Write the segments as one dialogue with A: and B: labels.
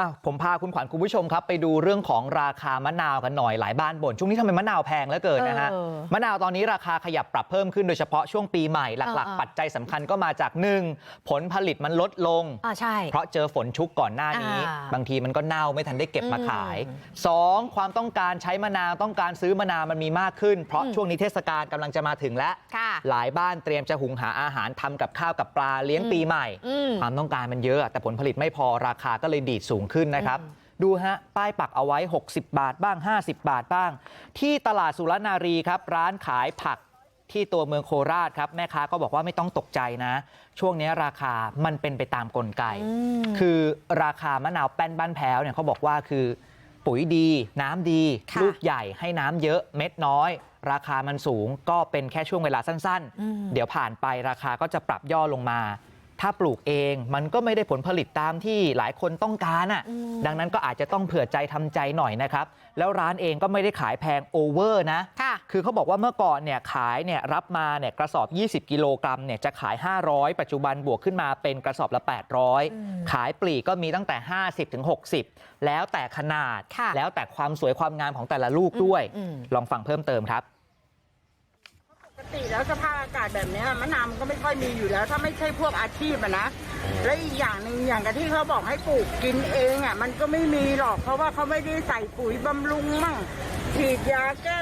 A: อะผมพาคุณขวัญคุณผู้ชมครับไปดูเรื่องของราคามะนาวกันหน่อยหลายบ้านบ่นช่วงนี้ทำไมมะนาวแพงเหลือเกินนะฮะ
B: เออ
A: มะนาวตอนนี้ราคาขยับปรับเพิ่มขึ้นโดยเฉพาะช่วงปีใหม่หลัก
B: เออ
A: ๆปัจจัยสำคัญก็มาจากหนึ่งผลผลิตมันลดลง
B: อ่าใช่
A: เพราะเจอฝนชุกก่อนหน้านี้
B: อ่า
A: บางทีมันก็เน่าไม่ทันได้เก็บมาขาย
B: อืม
A: 2. ความต้องการใช้มะนาวต้องการซื้อมะนาวมันมีมากขึ้น เพราะ
B: อืม
A: ช่วงนี้เทศกาลกำลังจะมาถึงแล้ว
B: ค่ะ
A: หลายบ้านเตรียมจะหุงหาอาหารทำกับข้าวกับปลาเลี้ยง
B: อืม
A: ปีใหม่
B: อืม
A: ความต้องการมันเยอะแต่ผลผลิตไม่พอราคาก็เลยดีดสูงขึ้นนะครับ
B: อืม
A: ดูฮะ ป้ายปักเอาไว้ 60 บาทบ้าง 50 บาทบ้าง ที่ตลาดสุรนารีครับ ร้านขายผักที่ตัวเมืองโคราชครับ แม่ค้าก็บอกว่าไม่ต้องตกใจนะ ช่วงนี้ราคามันเป็นไปตามกลไก
B: อืม
A: คือราคามะนาวแป้นบ้านแพ้วเนี่ยเขาบอกว่าคือปุ๋ยดีน้ำดี
B: ค่ะ
A: ลูกใหญ่ให้น้ำเยอะเม็ดน้อย ราคามันสูงก็เป็นแค่ช่วงเวลาสั้น
B: อืม
A: ๆเดี๋ยวผ่านไปราคาก็จะปรับย่อลงมา ถ้าปลูกเองมันก็ไม่ได้ผลผลิตตามที่หลายคนต้องการอะ
B: อืม
A: ดังนั้นก็อาจจะต้องเผื่อใจทำใจหน่อยนะครับแล้วร้านเองก็ไม่ได้ขายแพงโอเวอร์นะ
B: ค่ะ
A: คือเขาบอกว่าเมื่อก่อนเนี่ยขายเนี่ยรับมาเนี่ยกระสอบ 20 กิโลกรัมเนี่ยจะขาย 500 ปัจจุบันบวกขึ้นมาเป็นกระสอบละ
B: อืม
A: 800 ขายปลีกก็มีตั้งแต่ 50ถึง60 แล้วแต่ขนาด
B: ค่ะ
A: แล้วแต่ความสวยความงามของแต่ละลูกด้วย
B: อืม
A: ลองฟังเพิ่มเติมครับ
C: ปก ติแล้วสภาพอากาศแบบเนี้ยมะนาวมันก็ไม่ค่อยมีอยู่แล้ว ถ้าไม่ใช่พวกอาชีพอะนะและอีกอย่างหนึ่งอย่างกับที่เขาบอกให้ปลูกกินเองอะมันก็ไม่มีหรอก เพราะว่าเขาไม่ได้ใส่ปุ๋ยบำรุงมั่งฉีดยาแก้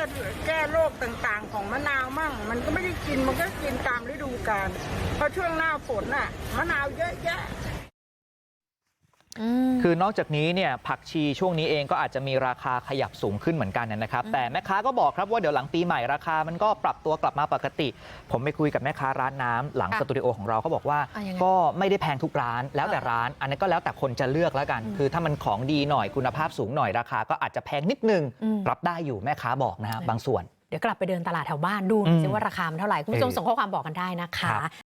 C: แก้โรคต่างๆ ของมะนาวมั่ง มันก็ไม่ได้กินมันก็กินตามฤดูกาลเพราะช่วงหน้าฝนอะมะนาวเยอะแยะ
B: อืม
A: คือนอกจากนี้เนี่ยผักชีช่วงนี้เองก็อาจจะมีราคาขยับสูงขึ้นเหมือนกันนะครับ แต่แม่ค้าก็บอกครับว่าเดี๋ยวหลังปีใหม่ราคามันก็ปรับตัวกลับมาปกติ ผมไปคุยกับแม่ค้าร้านน้ำหลัง
B: ค่ะ
A: สตูดิโอของเราเขาบอกว่า
B: อะยังไง
A: ก็ไม่ได้แพงทุกร้านแล้วแต่ร้าน อันนั้นก็แล้วแต่คนจะเลือกแล้วกัน
B: อืม
A: คือถ้ามันของดีหน่อยคุณภาพสูงหน่อยราคาก็อาจจะแพงนิดนึง
B: อืม
A: รับได้อยู่แม่ค้าบอกนะฮะบางส่วน
B: เดี๋ยวกลับไปเดินตลาดแถวบ้านดู
A: อืม
B: สิว่าราคามันเท่าไหร่ คุณผู้ชม
A: เออ
B: ส่งข้อความบอกกันได้นะคะ
A: ครับ